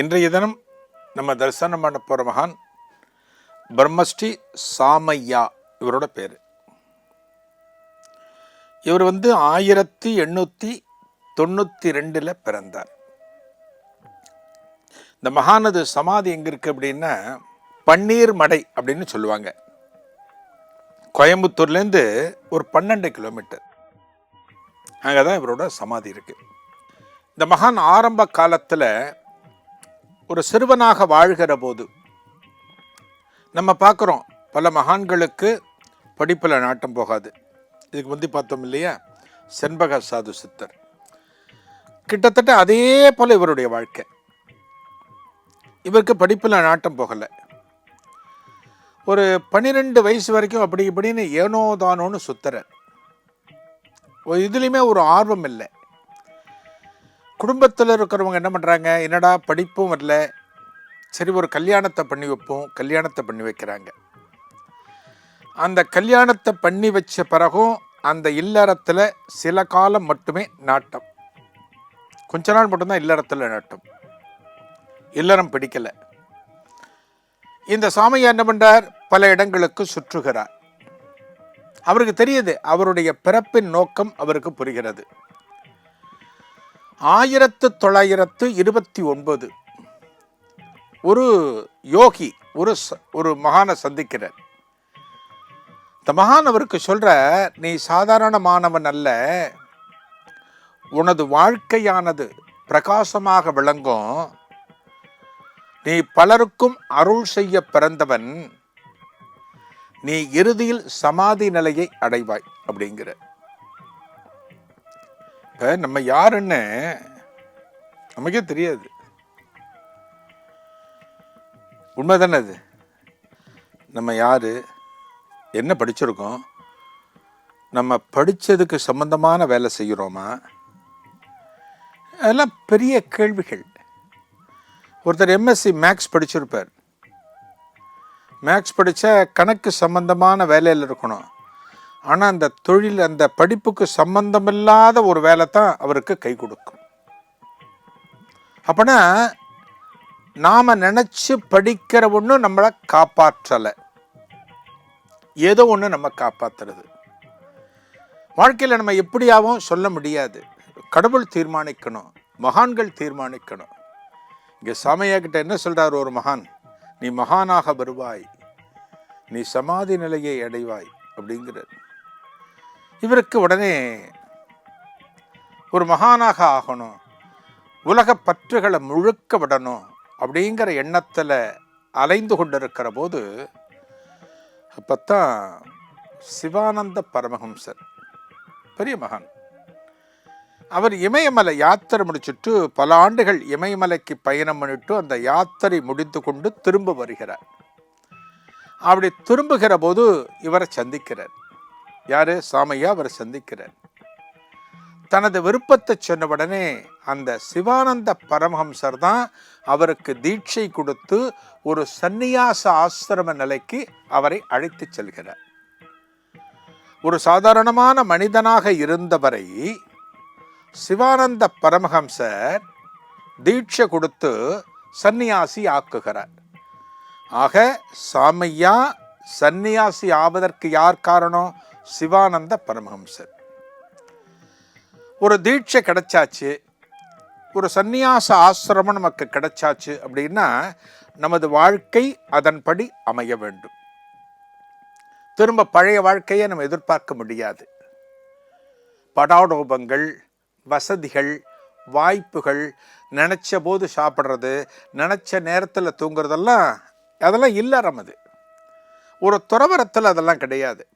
இன்றைய தினம் நம்ம தரிசனம் பண்ண போகிற மகான் பிரம்மஸ்ரீ சாமையா இவரோட பேர். இவர் வந்து ஆயிரத்தி எண்ணூற்றி தொண்ணூற்றி ரெண்டில் பிறந்தார். இந்த மகானது சமாதி எங்கே இருக்குது அப்படின்னா பன்னீர் மடை அப்படின்னு சொல்லுவாங்க. கோயம்புத்தூர்லேருந்து ஒரு பன்னெண்டு கிலோமீட்டர். அங்கே தான் இவரோட சமாதி இருக்குது இந்த மகான் ஆரம்ப காலத்தில் ஒரு சிறுவனாக வாழ்கிற போது நம்ம பார்க்குறோம் பல மகான்களுக்கு படிப்பில் நாட்டம் போகாது. இதுக்கு முந்தி பார்த்தோம் இல்லையா? செண்பக சாது சித்தர். கிட்டத்தட்ட அதே போல் இவருடைய வாழ்க்கை. இவருக்கு படிப்பில் நாட்டம் போகலை. ஒரு பன்னிரெண்டு வயசு வரைக்கும் அப்படி இப்படின்னு ஏனோ தானோன்னு சுத்துறார். ஒரு இதுலேயுமே ஒரு ஆர்வம் இல்லை. குடும்பத்தில் இருக்கிறவங்க என்ன பண்ணுறாங்க என்னடா படிப்பும் வரல. சரி ஒரு கல்யாணத்தை பண்ணி வைப்போம். கல்யாணத்தை பண்ணி வைக்கிறாங்க. அந்த கல்யாணத்தை பண்ணி வச்ச பிறகும் அந்த இல்லறத்தில் சில காலம் மட்டுமே நாட்டம். கொஞ்ச நாள் மட்டும்தான் இல்லறத்தில் நாட்டம். இல்லறம் பிடிக்கலை. இந்த சாமியார் என்ன பண்ணுறார் பல இடங்களுக்கு சுற்றுகிறார். அவருக்கு தெரியுது அவருடைய பிறப்பின் நோக்கம் அவருக்கு புரிகிறது. ஆயிரத்து தொள்ளாயிரத்து இருபத்தி ஒன்பது. ஒரு யோகி ஒரு ச- ஒரு மகானை சந்திக்கிறார். இந்த மகான் அவருக்கு சொல்கிற நீ சாதாரணமானவன் அல்ல. உனது வாழ்க்கையானது பிரகாசமாக விளங்கும். நீ பலருக்கும் அருள் செய்ய பிறந்தவன். நீ இறுதியில் சமாதி நிலையை அடைவாய். அப்படிங்கிற இப்போ நம்ம யாருன்னு நமக்கே தெரியாது. உண்மை தானே அது? நம்ம யார்? என்ன படிச்சிருக்கோம்? நம்ம படித்ததுக்கு சம்மந்தமான வேலை செய்கிறோமா? அதெல்லாம் பெரிய கேள்விகள். ஒருத்தர் எம்எஸ்சி மேக்ஸ் படிச்சிருப்பார். மேக்ஸ் படித்த கணக்கு சம்மந்தமான வேலையில் இருக்கணும். ஆனால் அந்த தொழில் அந்த படிப்புக்கு சம்பந்தமில்லாத ஒரு வேலை தான் அவருக்கு கை கொடுக்கும். அப்போனா நாம் நினச்சி படிக்கிற ஒன்று நம்மளை காப்பாற்றலை. ஏதோ ஒன்று நம்ம காப்பாற்றுறது வாழ்க்கையில் நம்ம எப்படியாவும் சொல்ல முடியாது. கடவுள் தீர்மானிக்கணும். மகான்கள் தீர்மானிக்கணும். இங்கே சாமையாக்கிட்ட என்ன சொல்கிறார் ஒரு மகான்? நீ மகானாக வருவாய். நீ சமாதி நிலையை அடைவாய். அப்படிங்கிறார். இவருக்கு உடனே ஒரு மகானாக ஆகணும். உலக பற்றுகளை முழுக்க விடணும் அப்படிங்கிற எண்ணத்தில் அலைந்து கொண்டிருக்கிற போது தான் சிவானந்த பரமஹம்சர் பெரிய மகான். அவர் இமயமலை யாத்திரை முடிச்சுட்டு பல ஆண்டுகள் இமயமலைக்கு பயணம் பண்ணிட்டு அந்த யாத்திரை முடித்து கொண்டு திரும்ப வருகிறார். அப்படி திரும்புகிற போது இவரை சந்திக்கிறார். யாரு? சாமையா? அவரை சந்திக்கிறார். தனது விருப்பத்தை சொன்னவுடனே அந்த சிவானந்த பரமஹம்சர் தான் அவருக்கு தீட்சை கொடுத்து ஒரு சந்நியாச ஆசிரம நிலைக்கு அவரை அழைத்து செல்கிறார். ஒரு சாதாரணமான மனிதனாக இருந்தவரை சிவானந்த பரமஹம்சர் தீட்சை கொடுத்து சந்நியாசி ஆக்குகிறார். ஆக சாமையா சந்நியாசி ஆவதற்கு யார் காரணம்? சிவானந்த பரமஹம்சர். ஒரு தீட்சை கிடைச்சாச்சு ஒரு சந்நியாச ஆசிரமம் நமக்கு கிடைச்சாச்சு அப்படின்னா நமது வாழ்க்கை அதன்படி அமைய வேண்டும். திரும்ப பழைய வாழ்க்கையை நம்ம எதிர்பார்க்க முடியாது. படாடோபங்கள் வசதிகள் வாய்ப்புகள் நினச்ச போது சாப்பிட்றது நினச்ச நேரத்தில் தூங்குறதெல்லாம் அதெல்லாம் இல்லை அது. ஒரு துறவரத்தில் அதெல்லாம் கிடையாது.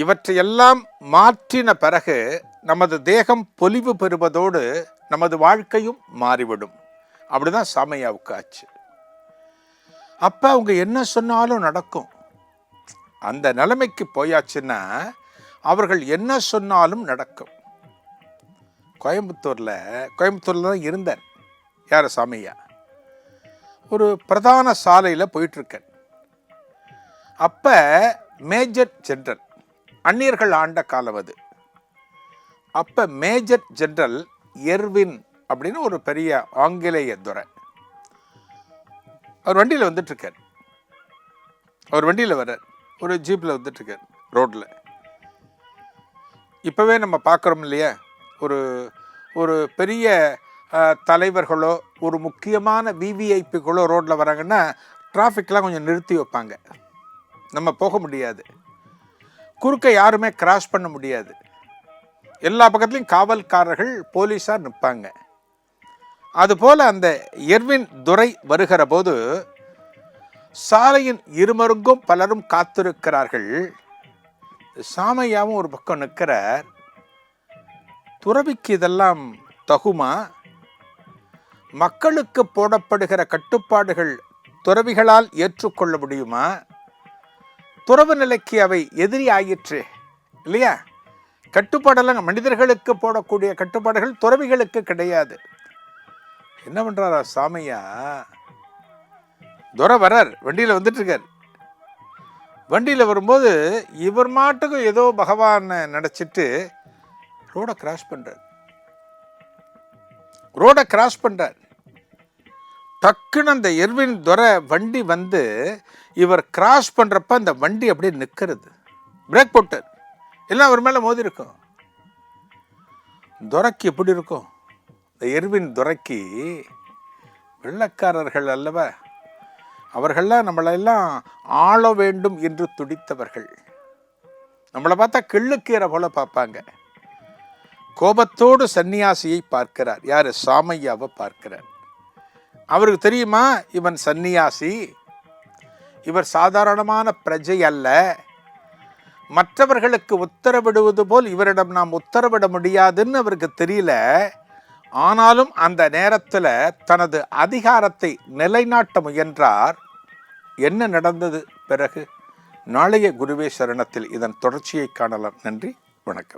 இவற்றையெல்லாம் மாற்றின பிறகு நமது தேகம் பொலிவு பெறுவதோடு நமது வாழ்க்கையும் மாறிவிடும். அப்படிதான் சாமையாவுக்கு ஆச்சு. அப்போ அவங்க என்ன சொன்னாலும் நடக்கும். அந்த நிலைமைக்கு போயாச்சுன்னா அவர்கள் என்ன சொன்னாலும் நடக்கும். கோயம்புத்தூரில் கோயம்புத்தூரில் தான் இருந்தார் யார் சாமியா? ஒரு பிரதான சாலையில் போயிட்டுருக்கேன் அப்போ மேஜர் ஜென்ரல் அந்நியர்கள் ஆண்ட காலம் அது. அப்போ மேஜர் ஜெனரல் எர்வின் அப்படின்னு ஒரு பெரிய ஆங்கிலேய துறை அவர் வண்டியில் வந்துட்டுருக்கார். அவர் வண்டியில் வர்றார். ஒரு ஜீப்பில் வந்துட்டுருக்கார் ரோட்டில் இப்போவே நம்ம பார்க்குறோம் இல்லையா? ஒரு ஒரு பெரிய தலைவர்களோ ஒரு முக்கியமான விவிஐபிகளோ ரோட்டில் வராங்கன்னா டிராஃபிக்லாம் கொஞ்சம் நிறுத்தி வைப்பாங்க. நம்ம போக முடியாது. குறுக்க யாருமே கிராஸ் பண்ண முடியாது. எல்லா பக்கத்துலேயும் காவல்காரர்கள் போலீஸார் நிற்பாங்க அதுபோல் அந்த எர்வின் துரை வருகிற போது சாலையின் இருமருங்கும் பலரும் காத்திருக்கிறார்கள். சாமையாவும் ஒரு பக்கம் நிற்கிறார். துறவிக்கு இதெல்லாம் தகுமா? மக்களுக்கு போடப்படுகிற கட்டுப்பாடுகள் துறவிகளால் ஏற்றுக்கொள்ள முடியுமா? துறவு நிலைக்கு அவை எதிரி ஆயிற்று இல்லையா? கட்டுப்பாடெல்லாம் மனிதர்களுக்கு போடக்கூடிய கட்டுப்பாடுகள் துறவிகளுக்கு கிடையாது. என்ன பண்ணுறாரா சாமையா? துறை வரார் வண்டியில் வந்துட்டு இருக்கார் வண்டியில் வரும்போது இவர் மாட்டுக்கும் ஏதோ பகவானை நினச்சிட்டு ரோடை கிராஸ் பண்ணுறார் ரோடை கிராஸ் பண்ணுறார் டக்குன்னு அந்த எர்வின் துரை வண்டி வந்து இவர் கிராஸ் பண்ணுறப்ப அந்த வண்டி அப்படியே நிற்கிறது பிரேக் போட்டு. எல்லாம் அவர் மேலே மோதி இருக்கும். துரைக்கு எப்படி இருக்கும்? இந்த எர்வின் துரைக்கு வெள்ளக்காரர்கள் அல்லவா? அவர்கள்லாம் நம்மளெல்லாம் ஆள வேண்டும் என்று துடித்தவர்கள். நம்மளை பார்த்தா கிள்ளுக்கீரை போல பார்ப்பாங்க. கோபத்தோடு சன்னியாசியை பார்க்கிறார். யார்? சாமையாவை பார்க்கிறார். அவருக்கு தெரியுமா? இவன் சன்னியாசி இவர் சாதாரணமான பிரஜை அல்ல. மற்றவர்களுக்கு உத்தரவிடுவது போல் இவரிடம் நாம் உத்தரவிட முடியாதுன்னு அவருக்கு தெரியல. ஆனாலும் அந்த நேரத்தில் தனது அதிகாரத்தை நிலைநாட்ட முயன்றார். என்ன நடந்தது பிறகு? நாளைய குருவே சரணத்தில் இதன் தொடர்ச்சியை காணலாம். நன்றி. வணக்கம்.